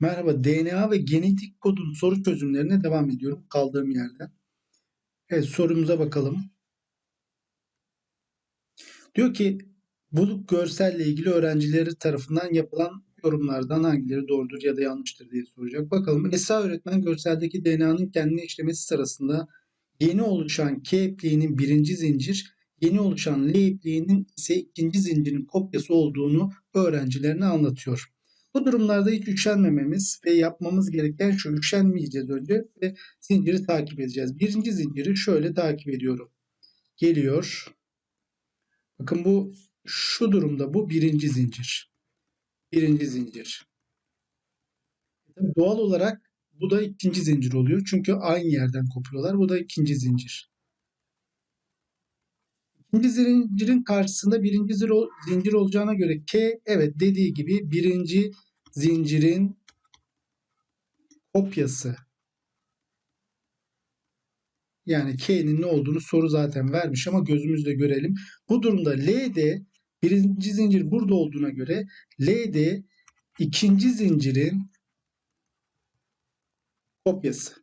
Merhaba, DNA ve genetik kodun soru çözümlerine devam ediyorum kaldığım yerden. Evet, sorumuza bakalım. Diyor ki bu görselle ilgili öğrencileri tarafından yapılan yorumlardan hangileri doğrudur ya da yanlıştır diye soracak. Bakalım Esra öğretmen görseldeki DNA'nın kendine işlemesi sırasında yeni oluşan K ipliğinin birinci zincir, yeni oluşan L ipliğinin ise ikinci zincirin kopyası olduğunu öğrencilerine anlatıyor. Bu durumlarda hiç üşenmememiz ve yapmamız gereken şu üşenmeyeceğiz önce ve zinciri takip edeceğiz. Birinci zinciri şöyle takip ediyorum. Geliyor. Bakın bu şu durumda bu birinci zincir. Birinci zincir. Doğal olarak bu da ikinci zincir oluyor. Çünkü aynı yerden kopuyorlar. Bu da ikinci zincir. İkinci zincirin karşısında birinci zincir olacağına göre K evet dediği gibi birinci zincirin kopyası. Yani K'nin ne olduğunu soru zaten vermiş ama gözümüzle görelim. Bu durumda L'de birinci zincir burada olduğuna göre L'de ikinci zincirin kopyası.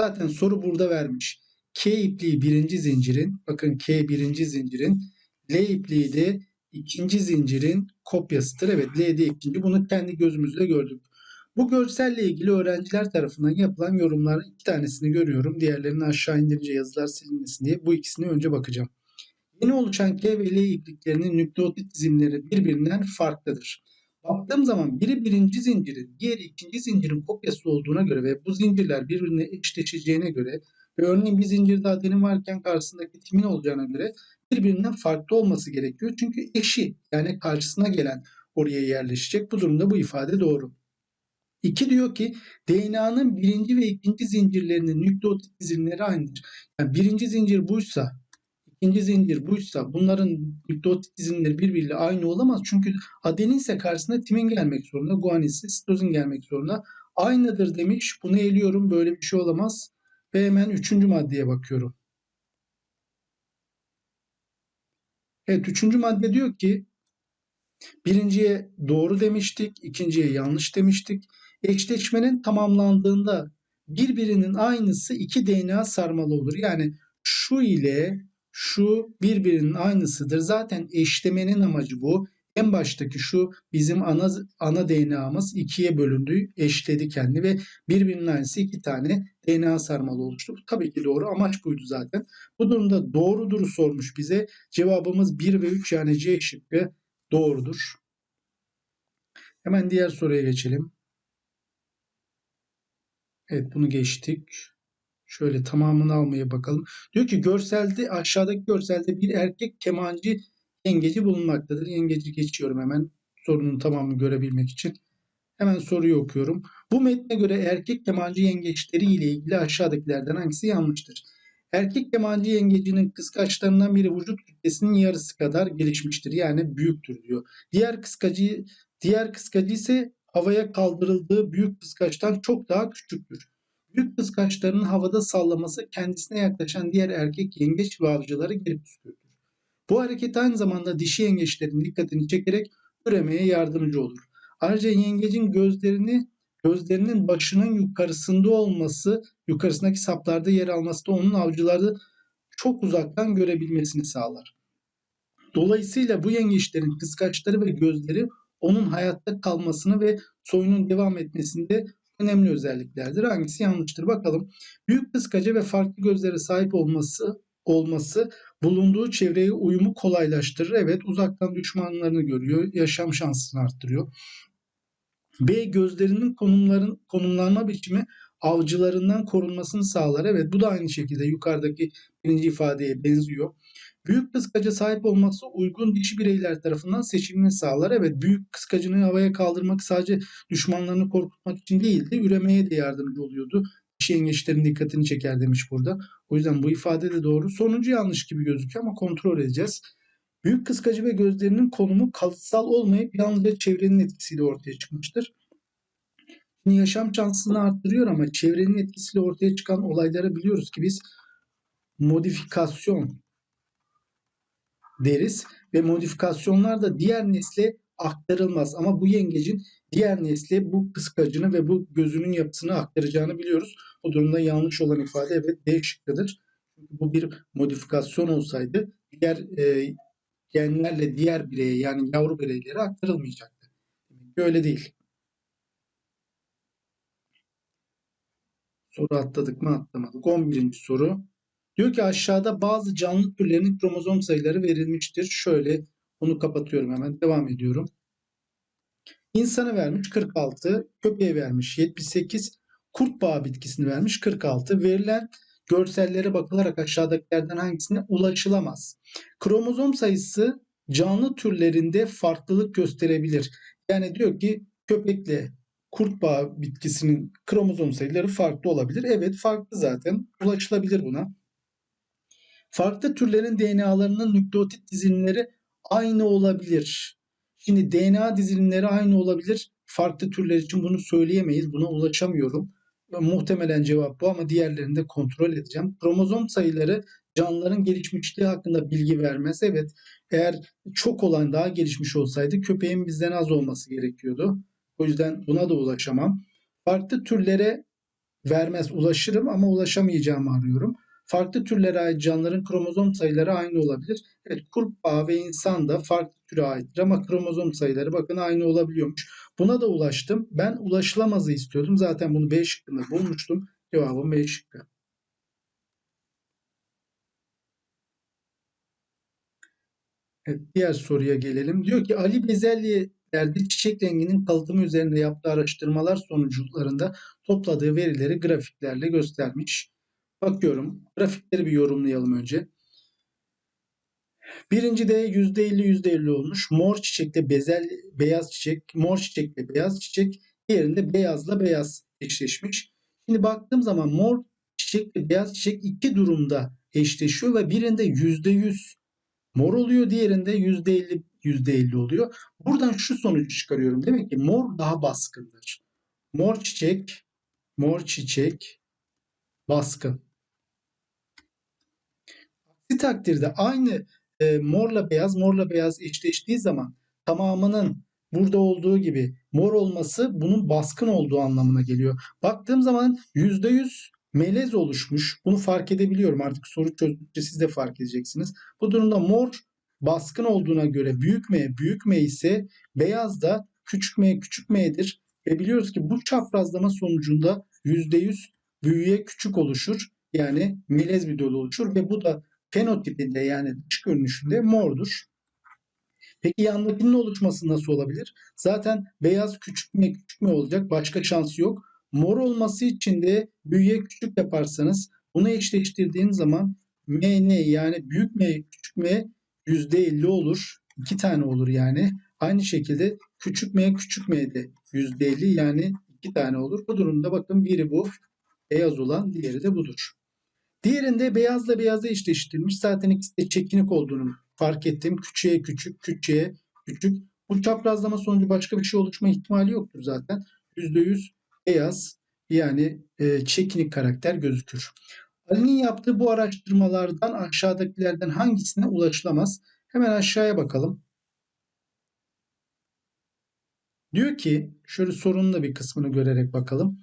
Zaten soru burada vermiş. K ipliği birinci zincirin, bakın K birinci zincirin, L ipliği de ikinci zincirin kopyasıdır. Evet L'de ikinci. Bunu kendi gözümüzle gördük. Bu görselle ilgili öğrenciler tarafından yapılan yorumların iki tanesini görüyorum. Diğerlerini aşağı indirince yazılar silinmesin diye bu ikisini önce bakacağım. Yeni oluşan K ve L ipliklerinin nükleotit dizimleri birbirinden farklıdır. Baktığım zaman biri birinci zincirin, diğeri ikinci zincirin kopyası olduğuna göre ve bu zincirler birbirine eşleşeceğine göre ve örneğin bir zincirde adenin varken karşısındaki timin olacağına göre birbirinden farklı olması gerekiyor. Çünkü eşi yani karşısına gelen oraya yerleşecek. Bu durumda bu ifade doğru. 2 diyor ki DNA'nın birinci ve ikinci zincirlerinin nükleotit dizimleri aynıdır. Yani birinci zincir buysa ikinci zincir buysa bunların nükleotit dizimleri birbiriyle aynı olamaz. Çünkü adenin ise karşısında timin gelmek zorunda. Guanin ise sitozin gelmek zorunda. Aynıdır demiş. Bunu eliyorum. Böyle bir şey olamaz. Ve hemen üçüncü maddeye bakıyorum. Evet üçüncü madde diyor ki birinciye doğru demiştik, ikinciye yanlış demiştik. Eşleşmenin tamamlandığında birbirinin aynısı iki DNA sarmalı olur. Yani şu ile şu birbirinin aynısıdır. Zaten eşlemenin amacı bu. En baştaki şu bizim ana ana DNA'mız ikiye bölündü, eşledi kendi ve birbirinin aynısı iki tane DNA sarmalı oluştu. Tabii ki doğru. Amaç buydu zaten. Bu durumda doğrudur sormuş bize. Cevabımız 1 ve 3 yani C şıkkı doğrudur. Hemen diğer soruya geçelim. Evet bunu geçtik. Şöyle tamamını almaya bakalım. Diyor ki görselde aşağıdaki görselde bir erkek kemancı yengeci bulunmaktadır. Yengeci geçiyorum hemen sorunun tamamını görebilmek için. Hemen soruyu okuyorum. Bu metne göre erkek kemancı yengeçleri ile ilgili aşağıdakilerden hangisi yanlıştır? Erkek kemancı yengecinin kıskaçlarından biri vücut kütlesinin yarısı kadar gelişmiştir. Yani büyüktür diyor. Diğer kıskacı diğer kıskacı ise havaya kaldırıldığı büyük kıskaçtan çok daha küçüktür. Büyük kıskaçlarının havada sallaması kendisine yaklaşan diğer erkek yengeç ve avcıları geri püskürtür. Bu hareket aynı zamanda dişi yengeçlerin dikkatini çekerek üremeye yardımcı olur. Ayrıca yengecin gözlerini gözlerinin başının yukarısında olması, yukarısındaki saplarda yer alması da onun avcıları çok uzaktan görebilmesini sağlar. Dolayısıyla bu yengeçlerin kıskaçları ve gözleri onun hayatta kalmasını ve soyunun devam etmesinde önemli özelliklerdir. Hangisi yanlıştır? Bakalım. Büyük kıskaca ve farklı gözlere sahip olması olması bulunduğu çevreye uyumu kolaylaştırır. Evet uzaktan düşmanlarını görüyor. Yaşam şansını arttırıyor. B gözlerinin konumların konumlanma biçimi avcılarından korunmasını sağlar. Evet bu da aynı şekilde yukarıdaki birinci ifadeye benziyor. Büyük kıskaca sahip olması uygun dişi bireyler tarafından seçimini sağlar. Evet büyük kıskacını havaya kaldırmak sadece düşmanlarını korkutmak için değildi. Üremeye de yardımcı oluyordu. Dişi yengeçlerin dikkatini çeker demiş burada. O yüzden bu ifade de doğru. Sonuncu yanlış gibi gözüküyor ama kontrol edeceğiz. Büyük kıskacı ve gözlerinin konumu kalıtsal olmayıp yalnızca çevrenin etkisiyle ortaya çıkmıştır. Şimdi yaşam şansını arttırıyor ama çevrenin etkisiyle ortaya çıkan olayları biliyoruz ki biz modifikasyon deriz ve modifikasyonlar da diğer nesle aktarılmaz. Ama bu yengecin diğer nesle bu kıskacını ve bu gözünün yapısını aktaracağını biliyoruz. Bu durumda yanlış olan ifade evet D şıkkıdır. Bu bir modifikasyon olsaydı diğer e, genlerle diğer bireye yani yavru bireylere aktarılmayacaktı. Öyle değil. Soru atladık mı atlamadık. 11. soru. Diyor ki aşağıda bazı canlı türlerinin kromozom sayıları verilmiştir. Şöyle onu kapatıyorum hemen. Devam ediyorum. İnsana vermiş 46, köpeğe vermiş 78, kurt bağı bitkisini vermiş 46. Verilen görsellere bakılarak aşağıdakilerden hangisine ulaşılamaz? Kromozom sayısı canlı türlerinde farklılık gösterebilir. Yani diyor ki köpekle kurt bağı bitkisinin kromozom sayıları farklı olabilir. Evet farklı zaten. Ulaşılabilir buna. Farklı türlerin DNA'larının nükleotit dizilimleri aynı olabilir. Şimdi DNA dizilimleri aynı olabilir. Farklı türler için bunu söyleyemeyiz. Buna ulaşamıyorum. Muhtemelen cevap bu ama diğerlerini de kontrol edeceğim. Kromozom sayıları canlıların gelişmişliği hakkında bilgi vermez. Evet eğer çok olan daha gelişmiş olsaydı köpeğin bizden az olması gerekiyordu. O yüzden buna da ulaşamam. Farklı türlere vermez ulaşırım ama ulaşamayacağımı arıyorum. Farklı türlere ait canlıların kromozom sayıları aynı olabilir. Evet kurbağa ve insan da farklı türe aittir ama kromozom sayıları bakın aynı olabiliyormuş. Buna da ulaştım. Ben ulaşılamazı istiyordum. Zaten bunu B şıkkında bulmuştum. Cevabım B şıkkı. Evet, diğer soruya gelelim. Diyor ki Ali Bezelyelerde çiçek renginin kalıtımı üzerinde yaptığı araştırmalar sonuçlarında topladığı verileri grafiklerle göstermiş. Bakıyorum. Grafikleri bir yorumlayalım önce. Birinci de %50 %50 olmuş. Mor çiçekte bezel beyaz çiçek, mor çiçekle beyaz çiçek, diğerinde beyazla beyaz eşleşmiş. Şimdi baktığım zaman mor çiçekle beyaz çiçek iki durumda eşleşiyor ve birinde %100 mor oluyor, diğerinde %50 %50 oluyor. Buradan şu sonucu çıkarıyorum. Demek ki mor daha baskındır. Mor çiçek, mor çiçek baskın. Aksi takdirde aynı e, morla beyaz morla beyaz eşleştiği zaman tamamının burada olduğu gibi mor olması bunun baskın olduğu anlamına geliyor. Baktığım zaman %100 melez oluşmuş. Bunu fark edebiliyorum. Artık soru çözdükçe siz de fark edeceksiniz. Bu durumda mor baskın olduğuna göre büyük M büyük M ise beyaz da küçük M küçük M'dir. Ve biliyoruz ki bu çaprazlama sonucunda %100 büyüye küçük oluşur. Yani melez bir dolu oluşur ve bu da fenotipinde yani dış görünüşünde mordur. Peki yandakinin oluşması nasıl olabilir? Zaten beyaz küçük mü küçük mü olacak? Başka şansı yok. Mor olması için de büyüye küçük yaparsanız bunu eşleştirdiğiniz zaman MN yani büyük M küçük M %50 olur. İki tane olur yani. Aynı şekilde küçük M küçük M de %50 yani iki tane olur. Bu durumda bakın biri bu beyaz olan diğeri de budur. Diğerinde beyazla beyazı eşleştirilmiş. Zaten ikisi de çekinik olduğunu fark ettim. Küçüğe küçük, küçüğe küçük. Bu çaprazlama sonucu başka bir şey oluşma ihtimali yoktur zaten. %100 beyaz yani e, çekinik karakter gözükür. Ali'nin yaptığı bu araştırmalardan aşağıdakilerden hangisine ulaşılamaz? Hemen aşağıya bakalım. Diyor ki şöyle sorunun da bir kısmını görerek bakalım.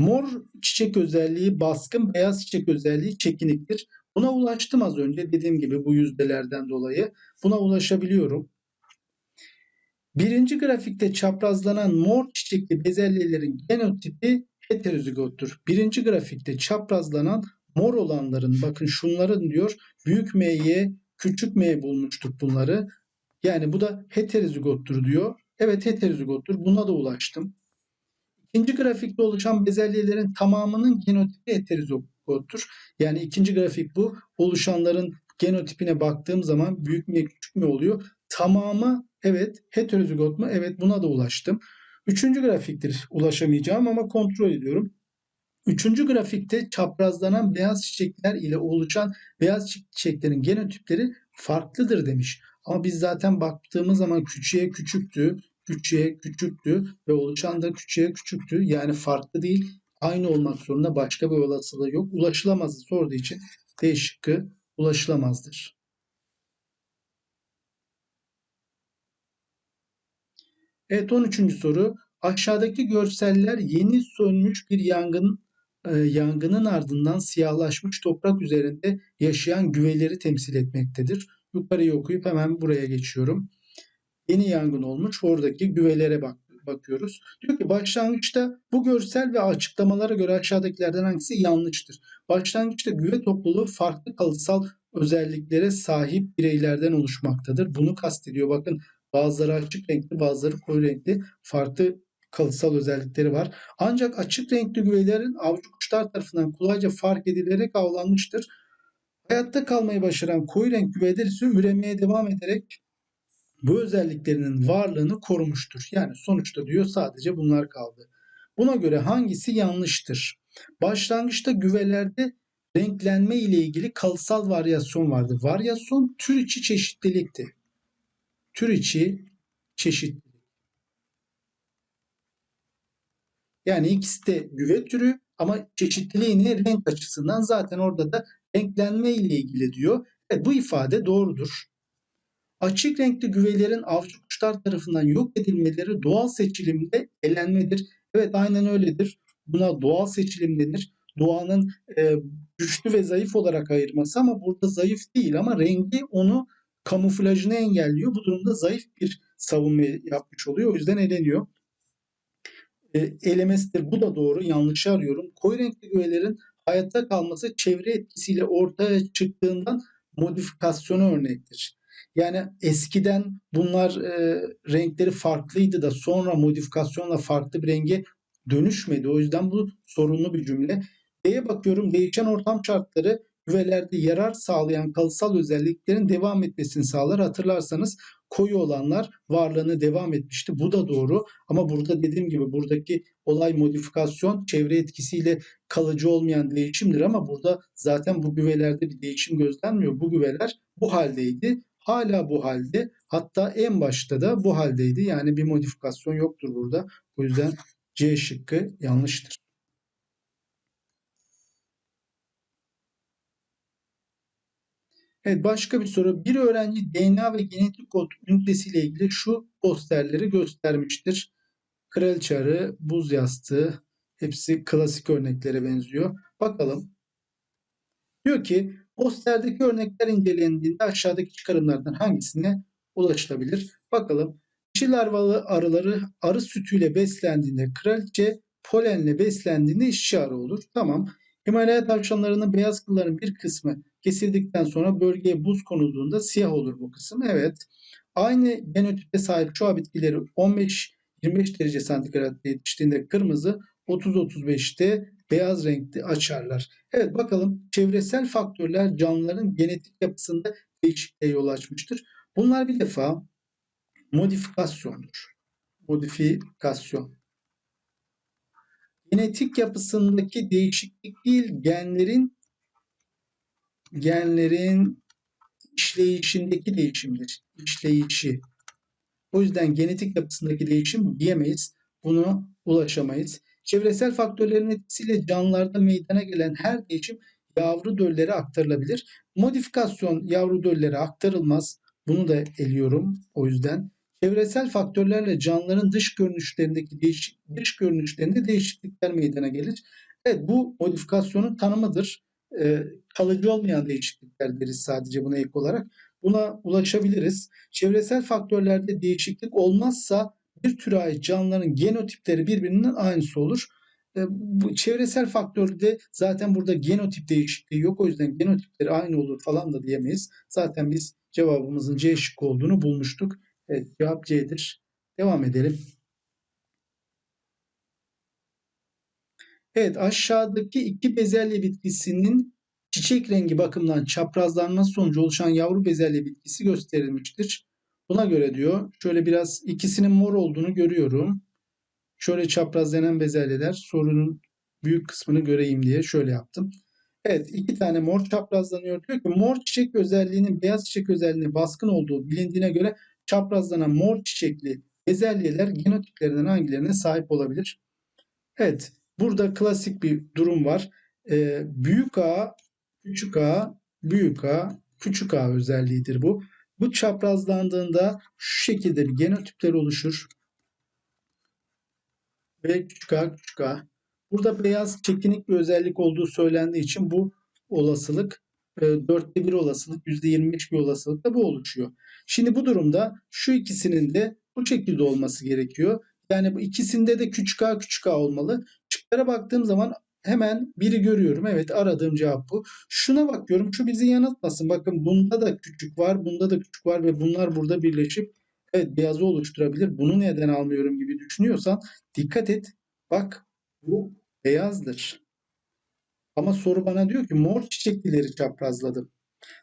Mor çiçek özelliği baskın, beyaz çiçek özelliği çekiniktir. Buna ulaştım az önce dediğim gibi bu yüzdelerden dolayı. Buna ulaşabiliyorum. Birinci grafikte çaprazlanan mor çiçekli bezelyelerin genotipi heterozigottur. Birinci grafikte çaprazlanan mor olanların bakın şunların diyor büyük M'ye küçük M bulmuştuk bunları. Yani bu da heterozigottur diyor. Evet heterozigottur. Buna da ulaştım. İkinci grafikte oluşan bezelyelerin tamamının genotipi heterozigottur. Yani ikinci grafik bu. Oluşanların genotipine baktığım zaman büyük mü küçük mü oluyor? Tamamı evet heterozigot mu? Evet buna da ulaştım. Üçüncü grafiktir ulaşamayacağım ama kontrol ediyorum. Üçüncü grafikte çaprazlanan beyaz çiçekler ile oluşan beyaz çiçeklerin genotipleri farklıdır demiş. Ama biz zaten baktığımız zaman küçüğe küçüktü, küçüğe küçüktü ve oluşan da küçüğe küçüktü. Yani farklı değil. Aynı olmak zorunda başka bir olasılığı yok. Ulaşılamazı sorduğu için D şıkkı ulaşılamazdır. Evet 13. soru. Aşağıdaki görseller yeni sönmüş bir yangın e, yangının ardından siyahlaşmış toprak üzerinde yaşayan güveleri temsil etmektedir. Yukarıyı okuyup hemen buraya geçiyorum. Yeni yangın olmuş. Oradaki güvelere bak bakıyoruz. Diyor ki başlangıçta bu görsel ve açıklamalara göre aşağıdakilerden hangisi yanlıştır? Başlangıçta güve topluluğu farklı kalıtsal özelliklere sahip bireylerden oluşmaktadır. Bunu kastediyor. Bakın bazıları açık renkli, bazıları koyu renkli. Farklı kalıtsal özellikleri var. Ancak açık renkli güvelerin avcı kuşlar tarafından kolayca fark edilerek avlanmıştır. Hayatta kalmayı başaran koyu renk güveler ise üremeye devam ederek bu özelliklerinin varlığını korumuştur. Yani sonuçta diyor sadece bunlar kaldı. Buna göre hangisi yanlıştır? Başlangıçta güvelerde renklenme ile ilgili kalıtsal varyasyon vardı. Varyasyon tür içi çeşitlilikti. Tür içi çeşitlilik. Yani ikisi de güve türü ama çeşitliliğini renk açısından zaten orada da renklenme ile ilgili diyor. Evet, bu ifade doğrudur. Açık renkli güvelerin avcı kuşlar tarafından yok edilmeleri doğal seçilimde elenmedir. Evet aynen öyledir. Buna doğal seçilim denir. Doğanın e, güçlü ve zayıf olarak ayırması ama burada zayıf değil ama rengi onu kamuflajını engelliyor. Bu durumda zayıf bir savunma yapmış oluyor. O yüzden eleniyor. E, elemesidir. Bu da doğru. Yanlışı arıyorum. Koyu renkli güvelerin hayatta kalması çevre etkisiyle ortaya çıktığından modifikasyonu örnektir. Yani eskiden bunlar e, renkleri farklıydı da sonra modifikasyonla farklı bir renge dönüşmedi. O yüzden bu sorunlu bir cümle. B'ye bakıyorum. Değişen ortam şartları güvelerde yarar sağlayan kalıtsal özelliklerin devam etmesini sağlar. Hatırlarsanız koyu olanlar varlığını devam etmişti. Bu da doğru ama burada dediğim gibi buradaki olay modifikasyon çevre etkisiyle kalıcı olmayan değişimdir ama burada zaten bu güvelerde bir değişim gözlenmiyor. Bu güveler bu haldeydi. Hala bu halde. Hatta en başta da bu haldeydi. Yani bir modifikasyon yoktur burada. O yüzden C şıkkı yanlıştır. Evet başka bir soru. Bir öğrenci DNA ve genetik kod ünitesiyle ilgili şu posterleri göstermiştir. Kraliçe arı, buz yastığı hepsi klasik örneklere benziyor. Bakalım. Diyor ki posterdeki örnekler incelendiğinde aşağıdaki çıkarımlardan hangisine ulaşılabilir? Bakalım. Dişi larvalı arıları arı sütüyle beslendiğinde kraliçe polenle beslendiğinde işçi arı olur. Tamam. Himalaya tavşanlarının beyaz kılların bir kısmı kesildikten sonra bölgeye buz konulduğunda siyah olur bu kısım. Evet. Aynı genotipe sahip çoğu bitkileri 15-25 derece santigratta yetiştiğinde kırmızı, 30-35'te beyaz renkli açarlar. Evet bakalım çevresel faktörler canlıların genetik yapısında değişikliğe yol açmıştır. Bunlar bir defa modifikasyondur. Modifikasyon. Genetik yapısındaki değişiklik değil, genlerin genlerin işleyişindeki değişimdir. İşleyişi. O yüzden genetik yapısındaki değişim diyemeyiz. Bunu ulaşamayız. Çevresel faktörlerin etkisiyle canlılarda meydana gelen her değişim yavru döllere aktarılabilir. Modifikasyon yavru döllere aktarılmaz. Bunu da eliyorum. O yüzden çevresel faktörlerle canlıların dış görünüşlerindeki değişik, dış görünüşlerinde değişiklikler meydana gelir. Evet bu modifikasyonun tanımıdır. Ee, kalıcı olmayan değişiklikler deriz sadece buna ek olarak. Buna ulaşabiliriz. Çevresel faktörlerde değişiklik olmazsa bir türe ait canlıların genotipleri birbirinin aynısı olur. E, bu çevresel faktörde zaten burada genotip değişikliği yok. O yüzden genotipleri aynı olur falan da diyemeyiz. Zaten biz cevabımızın C şıkkı olduğunu bulmuştuk. Evet, cevap C'dir. Devam edelim. Evet aşağıdaki iki bezelye bitkisinin çiçek rengi bakımından çaprazlanması sonucu oluşan yavru bezelye bitkisi gösterilmiştir. Buna göre diyor şöyle biraz ikisinin mor olduğunu görüyorum. Şöyle çaprazlanan bezelyeler sorunun büyük kısmını göreyim diye şöyle yaptım. Evet iki tane mor çaprazlanıyor. Diyor ki mor çiçek özelliğinin beyaz çiçek özelliğine baskın olduğu bilindiğine göre çaprazlanan mor çiçekli bezelyeler genotiplerinden hangilerine sahip olabilir? Evet burada klasik bir durum var. Ee, büyük A, küçük A, büyük A, küçük A özelliğidir bu. Bu çaprazlandığında şu şekilde bir genotipler oluşur. ve küçük a küçük a. Burada beyaz çekinik bir özellik olduğu söylendiği için bu olasılık e, dörtte bir olasılık %25 bir olasılıkla bu oluşuyor. Şimdi bu durumda şu ikisinin de bu şekilde olması gerekiyor. Yani bu ikisinde de küçük a küçük a olmalı. Şıklara baktığım zaman hemen biri görüyorum. Evet aradığım cevap bu. Şuna bakıyorum. Şu bizi yanıltmasın. Bakın bunda da küçük var. Bunda da küçük var ve bunlar burada birleşip evet beyazı oluşturabilir. Bunu neden almıyorum gibi düşünüyorsan dikkat et. Bak bu beyazdır. Ama soru bana diyor ki mor çiçeklileri çaprazladım.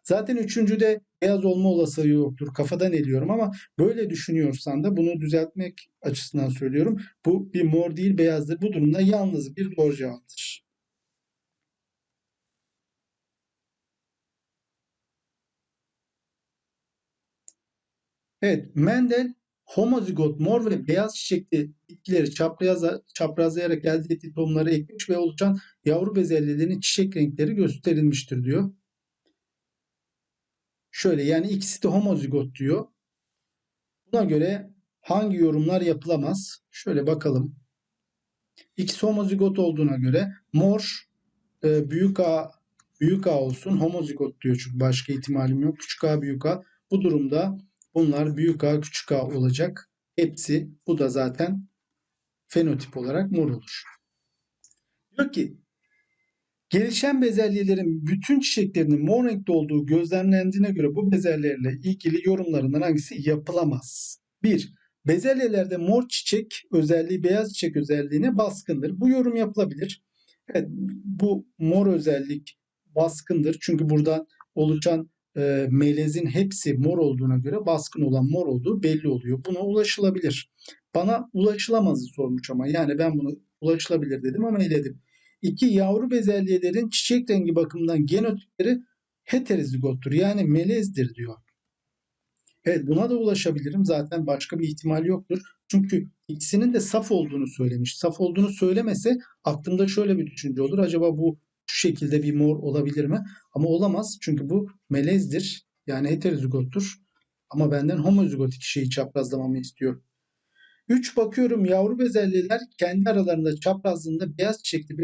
Zaten üçüncüde beyaz olma olasılığı yoktur. Kafadan eliyorum ama böyle düşünüyorsan da bunu düzeltmek açısından söylüyorum. Bu bir mor değil beyazdır. Bu durumda yalnız bir doğru cevaptır. Evet, Mendel homozigot mor ve beyaz çiçekli bitkileri çapraza, çaprazlayarak elde ettiği tohumları ekmiş ve oluşan yavru bezelyelerinin çiçek renkleri gösterilmiştir diyor. Şöyle yani ikisi de homozigot diyor. Buna göre hangi yorumlar yapılamaz? Şöyle bakalım. İkisi homozigot olduğuna göre mor e, büyük A büyük A olsun homozigot diyor çünkü başka ihtimalim yok. Küçük A büyük A. Bu durumda bunlar büyük A küçük A olacak. Hepsi bu da zaten fenotip olarak mor olur. Diyor ki Gelişen bezelyelerin bütün çiçeklerinin mor renkte olduğu gözlemlendiğine göre bu bezelyelerle ilgili yorumlarından hangisi yapılamaz? 1. Bezelyelerde mor çiçek özelliği beyaz çiçek özelliğine baskındır. Bu yorum yapılabilir. Evet, bu mor özellik baskındır. Çünkü burada oluşan e, melezin hepsi mor olduğuna göre baskın olan mor olduğu belli oluyor. Buna ulaşılabilir. Bana ulaşılamazı sormuş ama yani ben bunu ulaşılabilir dedim ama eledim. İki yavru bezelyelerin çiçek rengi bakımından genotipleri heterozigottur. Yani melezdir diyor. Evet buna da ulaşabilirim. Zaten başka bir ihtimal yoktur. Çünkü ikisinin de saf olduğunu söylemiş. Saf olduğunu söylemese aklımda şöyle bir düşünce olur. Acaba bu şu şekilde bir mor olabilir mi? Ama olamaz. Çünkü bu melezdir. Yani heterozigottur. Ama benden homozigot iki şeyi çaprazlamamı istiyor. 3 bakıyorum yavru bezelyeler kendi aralarında çaprazlığında beyaz çiçekli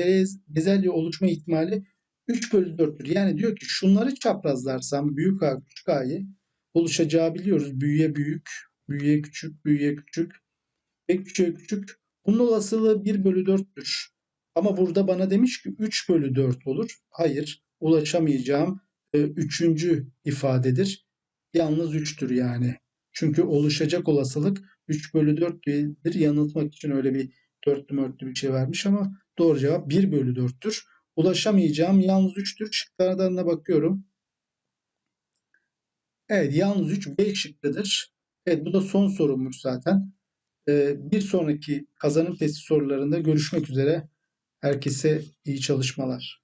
bezelye oluşma ihtimali 3 bölü 4'tür. Yani diyor ki şunları çaprazlarsam büyük A küçük A'yı oluşacağı biliyoruz. Büyüye büyük, büyüye küçük, büyüye küçük ve küçüğe küçük. Bunun olasılığı 1 bölü 4'tür. Ama burada bana demiş ki 3 bölü 4 olur. Hayır ulaşamayacağım e, üçüncü ifadedir. Yalnız 3'tür yani. Çünkü oluşacak olasılık 3 bölü 4 değildir. Yanıltmak için öyle bir dörtlü mörtlü bir şey vermiş ama doğru cevap 1 bölü 4'tür. Ulaşamayacağım yalnız 3'tür. Şıklardan da bakıyorum. Evet yalnız 3 B şıkkıdır. Evet bu da son sorummuş zaten. Ee, bir sonraki kazanım testi sorularında görüşmek üzere. Herkese iyi çalışmalar.